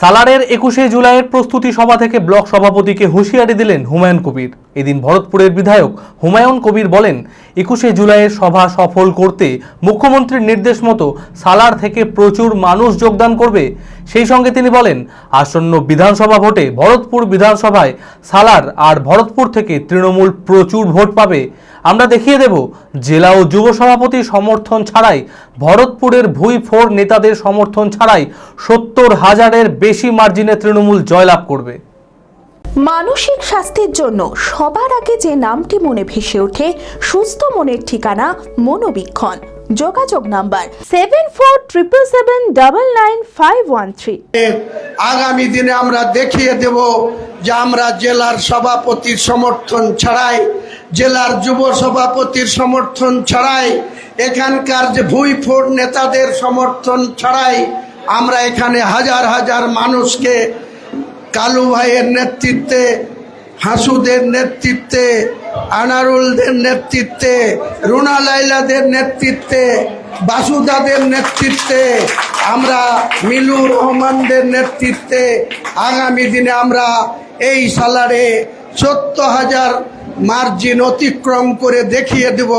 সালারের একুশে জুলাইয়ের প্রস্তুতি সভা থেকে ব্লক সভাপতিকে হুঁশিয়ারি দিলেন হুমায়ুন কবির। এদিন ভরতপুরের বিধায়ক হুমায়ুন কবির বলেন, একুশে জুলাইয়ের সভা সফল করতে মুখ্যমন্ত্রীর নির্দেশ মতো সালার থেকে প্রচুর মানুষ যোগদান করবে। সেই সঙ্গে তিনি বলেন, আসন্ন বিধানসভা ভোটে ভরতপুর বিধানসভায় সালার আর ভরতপুর থেকে তৃণমূল প্রচুর ভোট পাবে। আমরা দেখিয়ে দেব, জেলা ও যুব সভাপতির সমর্থন ছাড়াই ভরতপুরের ভুই ফোর নেতাদের সমর্থন ছাড়াই সত্তর হাজারের বেশি মার্জিনে তৃণমূল জয়লাভ করবে। মানসিক স্বাস্থ্যের জন্য সবার আগে যে নামটি মনে ভেসে ওঠে, সুস্থ মনের ঠিকানা মনোবীক্ষণ। যোগাযোগ number seven four triple seven double nine five one three আগামী দিনে আমরা দেখিয়ে দেব যে আমরা জেলার সভাপতির সমর্থন ছাড়াই, জেলার যুব সভাপতির সমর্থন ছাড়াই, এখানকার যে ভুইফোর নেতাদের সমর্থন ছাড়াই আমরা এখানে হাজার হাজার মানুষকে কালু ভাইয়ের নেতৃত্বে, হাসুদের নেতৃত্বে, আনারুলদের নেতৃত্বে, রুনা লাইলাদের নেতৃত্বে, বাসুদাদের নেতৃত্বে, আমরা মিলুর রহমানদের নেতৃত্বে আগামী দিনে আমরা এই সালারে সত্তর হাজার মার্জিন অতিক্রম করে দেখিয়ে দেব।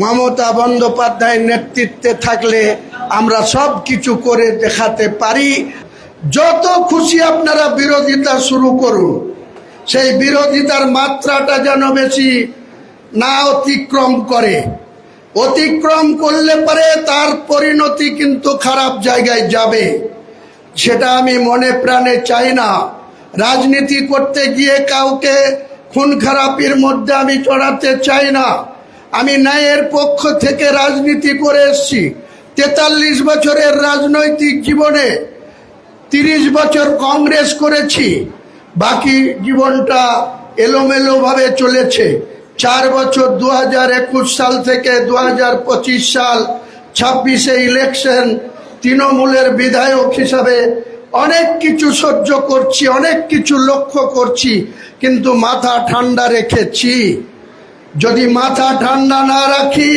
মমতা বন্দ্যোপাধ্যায়ের নেতৃত্বে থাকলে আমরা সব কিছু করে দেখাতে পারি। যত খুশি আপনারা বিরোধিতা শুরু করুন। সেই বিরোধিতার মাত্রাটা যেন বেশি না অতিক্রম করে। অতিক্রম করলে পরে তার পরিণতি কিন্তু খারাপ জায়গায় যাবে। সেটা আমি মনে প্রাণে চাই না। রাজনীতি করতে গিয়ে কাউকে খুন খারাপির মধ্যে আমি চড়াতে চাই না। আমি ন্যায়ের পক্ষ থেকে রাজনীতি করে এসছি। তেতাল্লিশ বছরের রাজনৈতিক জীবনে তিরিশ বছর কংগ্রেস করেছি, বাকি জীবনটা এলোমেলোভাবে চলেছে। চার বছর দু হাজার একুশ সাল থেকে দু হাজার পঁচিশ সাল ছাব্বিশে ইলেকশন তৃণমূলের বিধায়ক হিসাবে অনেক কিছু সহ্য করছি, অনেক কিছু লক্ষ্য করছি, কিন্তু মাথা ঠান্ডা রেখেছি। যদি মাথা ঠান্ডা না রাখি,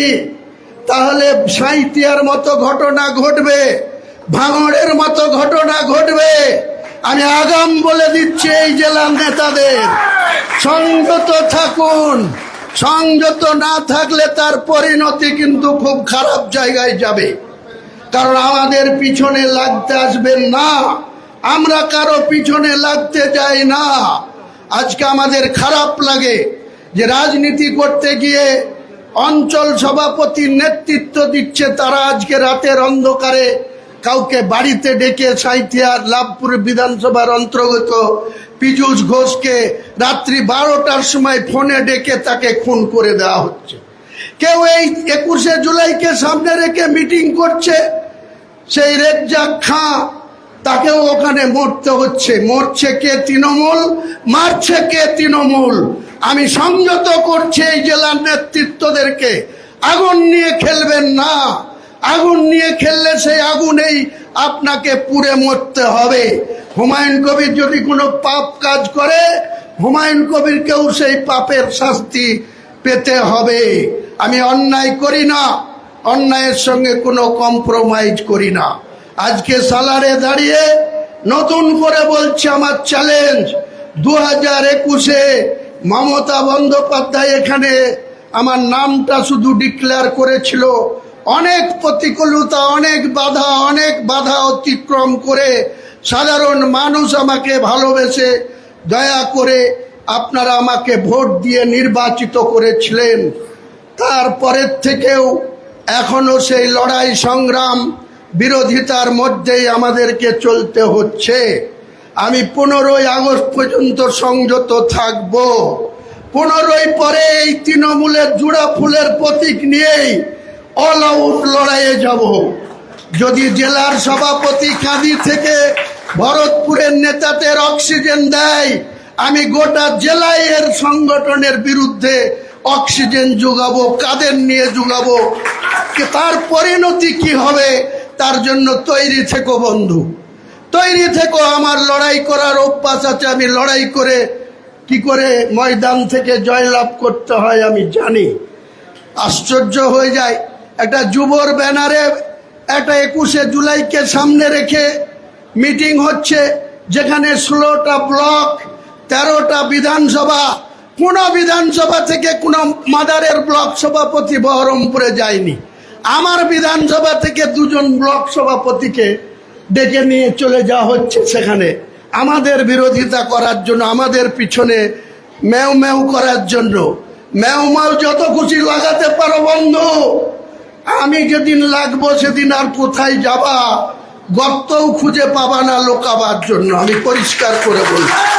তাহলে সাঁইতিয়ার মতো ঘটনা ঘটবে। ভাঙড়ের মতো ঘটনা ঘটবে। আমি আগাম বলে দিচ্ছি এই জেলার নেতাদের। সংযত থাকুন সংযত না থাকলে তার পরিণতি কিন্তু খুব খারাপ জায়গায় যাবে। কারণ আমাদের পিছনে লাগতে আসবেন না। আমরা কারও পিছনে লাগতে যাই না। আজকে আমাদের খারাপ লাগে যে রাজনীতি করতে গিয়ে অঞ্চল সভাপতির নেতৃত্ব দিচ্ছে তারা আজকে রাতের অন্ধকারে। কাউকে বাড়িতে ডেকে সাঁইথিয়ার লাভপুর বিধানসভার অন্তর্গত পীযূষ ঘোষকে রাত্রি বারোটার সময় ফোনে ডেকে তাকে খুন করে দেওয়া হচ্ছে। কেউ এই একুশে জুলাইকে সামনে রেখে মিটিং করছে, সেই রেজ্জাক খাঁ, তাকেও ওখানে মরতে হচ্ছে। মরছে কে তৃণমূল? মারছে কে তৃণমূল? আমি সংযত করছি এই জেলার নেতৃত্বদেরকে। আগুন নিয়ে খেলবেন না। আগুন নিয়ে খেললে সেই আগুনেই আপনাকে পুড়ে মরতে হবে। হুমায়ুন কবির যদি কোনো পাপ কাজ করে, হুমায়ুন কবিরকেও সেই পাপের শাস্তি পেতে হবে। আমি অন্যায় করি না, অন্যায়ের সঙ্গে কোনো কম্প্রোমাইজ করি না। আজকে সালারে দাঁড়িয়ে নতুন করে বলছে আমার চ্যালেঞ্জ দু হাজার একুশে মমতা বন্দ্যোপাধ্যায় এখানে আমার নামটা শুধু ডিক্লেয়ার করেছিল। অনেক প্রতিকূলতা, অনেক বাধা অনেক বাধা অতিক্রম করে সাধারণ মানুষ আমাকে ভালোবেসে, দয়া করে আপনারা আমাকে ভোট দিয়ে নির্বাচিত করেছিলেন। তারপরের থেকেও এখনও সেই লড়াই সংগ্রাম বিরোধিতার মধ্যেই আমাদেরকে চলতে হচ্ছে। আমি পনেরোই আগস্ট পর্যন্ত সংযত থাকব। পনেরোই পরে এই তৃণমূলের জুড়া ফুলের প্রতীক নিয়েই অল আউট লড়াইয়ে যাব। যদি জেলার সভাপতি কাঁদি থেকে ভরতপুরের নেতাদের অক্সিজেন দেয়, আমি গোটা জেলায় এর সংগঠনের বিরুদ্ধে অক্সিজেন যোগাবো, কাদের নিয়ে যোগাবো তার পরিণতি কি হবে, তার জন্য তৈরি থেকো বন্ধু। তৈরি থেকো, আমার লড়াই করার অভ্যাস আছে, আমি লড়াই করে কি করে ময়দান থেকে জয়লাভ করতে হয় আমি জানি। আশ্চর্য হয়ে যায় একটা যুবর ব্যানারে একটা একুশে জুলাইকে সামনে রেখে মিটিং হচ্ছে, যেখানে ষোলোটা ব্লক, তেরোটা বিধানসভা কোন বিধানসভা থেকে কোন মাদারের ব্লক সভাপতি বহরমপুরে যায়নি। আমার বিধানসভা থেকে দুজন ব্লক সভাপতিকে ডেকে নিয়ে চলে যাওয়া হচ্ছে সেখানে। আমাদের বিরোধিতা করার জন্য, আমাদের পিছনে ম্যাও ম্যাও করার জন্য। ম্যাও ম্যাও যত খুশি লাগাতে পারো বন্ধু। আমি যেদিন লাগবো সেদিন আর কোথায় যাবা? গর্তও খুঁজে পাবা না লোকাবার জন্য। আমি পরিষ্কার করে বলছি।